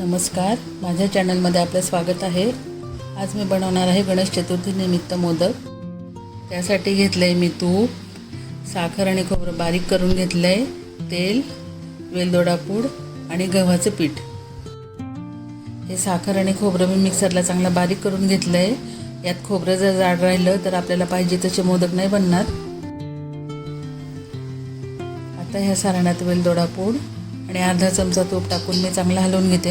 नमस्कार. माझ्या चॅनलमध्ये आपलं स्वागत आहे. आज मी बनवणार आहे गणेश चतुर्थी निमित्त मोदक. त्यासाठी घेतलं आहे मी तूप साखर आणि खोबरं बारीक करून घेतलं आहे तेल वेलदोडा पूड आणि गव्हाचं पीठ. हे साखर आणि खोबरं मी मिक्सरला चांगलं बारीक करून घेतलं आहे यात खोबरं जर जाड राहिलं तर आपल्याला पाहिजे तसे मोदक नाही बनणार. आता ह्या सारणात वेलदोडा पूड आणि अर्धा चमचा तूप टाकून मी चांगला हलवून घेते.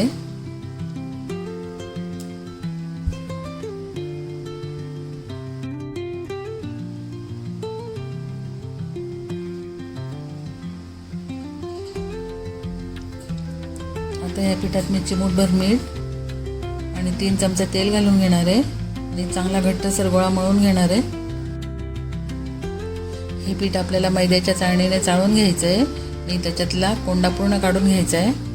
आता या पिठात मी चिमूटभर मीठ आणि तीन चमचे तेल घालून घेणार आहे. आणि चांगला घट्ट सरगोळा मळून घेणार आहे. हे पीठ आपल्याला मैद्याच्या चाळणीने चाळून घ्यायचं आहे आणि त्याच्यातला कोंडा पूर्ण काढून घ्यायचा आहे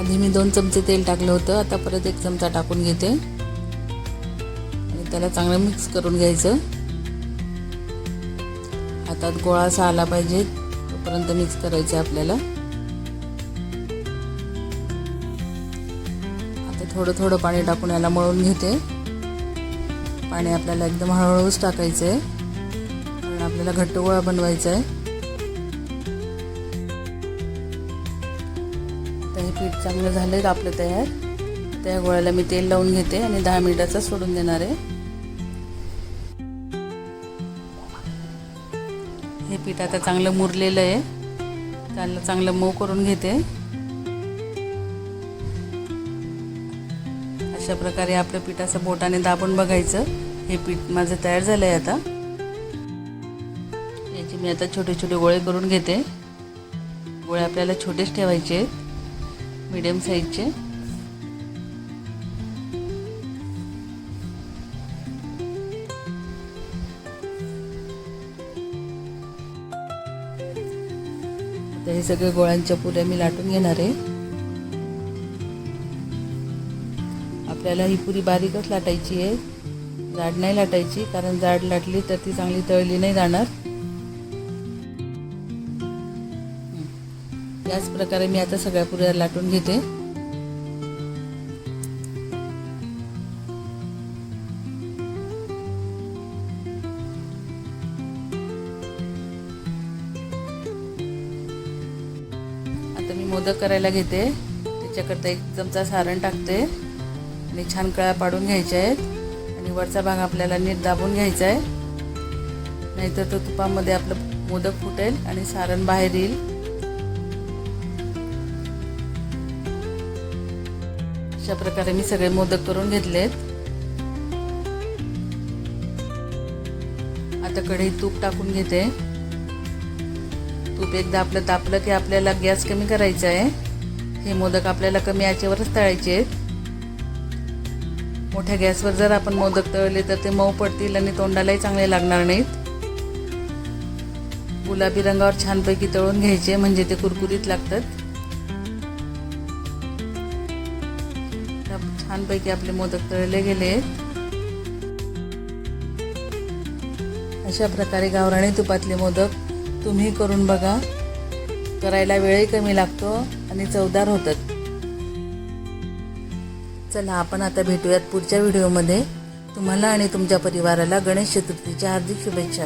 आधी मी दोन चमचे तेल टाकलं होतं आता परत एक चमचा टाकून घेते. आणि त्याला चांगलं मिक्स करून घ्यायचं. हातात गोळा असा आला पाहिजे तोपर्यंत मिक्स करायचं आहे आपल्याला. आता थोडं थोडं पाणी टाकून याला मळून घेते. पाणी आपल्याला एकदम हळूहळूच टाकायचं आहे. कारण आपल्याला घट्ट गोळा बनवायचा आहे. आता हे पीठ चांगलं झालं आपलं तयार. त्या गोळ्याला मी तेल लावून घेते आणि दहा मिनिटाचा सोडून देणार आहे. हे पीठ आता चांगलं मुरलेलं आहे. त्याला चांगलं मऊ करून घेते. अशा प्रकारे आपलं पीठ असं बोटाने दाबून बघायचं. हे पीठ माझं तयार झालं आहे आता. याचे मी आता छोटे छोटे गोळे करून घेते. गोळे आपल्याला छोटेच ठेवायचे. आहेत मीडियम साईजचे आता हे सगळे गोळ्यांच्या पुऱ्या मी लाटून घेणार आहे. आपल्याला ही पुरी बारीकच लाटायची आहे. जाड नाही लाटायची कारण जाड लाटली तर ती चांगली तळली नाही जाणार. त्याच प्रकारे मी आता सगळ्या पुऱ्या लाटून घेते. आता मी मोदक करायला घेते. त्याच्याकरता एक चमचा सारण टाकते. आणि छान कळ्या पाडून घ्यायच्या आहेत. आणि वरचा भाग आपल्याला नीट दाबून घ्यायचा आहे. नाहीतर तो तुपामध्ये आपलं मोदक फुटेल आणि सारण बाहेर येईल. अशा प्रकारे मी सगळे मोदक करून घेतलेत. आता कढईत तूप टाकून घेते. तूप एकदा आपलं तापलं की आपल्याला गॅस कमी करायचा आहे. हे मोदक आपल्याला कमी आचेवरच तळायचे आहेत. मोठ्या गॅसवर जर आपण मोदक तळले तर ते मऊ पडतील आणि तोंडालाही चांगले लागणार नाहीत. गुलाबी रंगावर छानपैकी तळून घ्यायचे म्हणजे ते कुरकुरीत लागतात. छानपैकी आपले मोदक तळले गेले अशा प्रकारे गावराणी तुपातले मोदक तुम्ही करून बघा. करायला वेळही कमी लागतो आणि चवदार होतात. चला आपण आता भेटूयात पुढच्या व्हिडिओमध्ये. तुम्हाला आणि तुमच्या परिवाराला गणेश चतुर्थीच्या हार्दिक शुभेच्छा.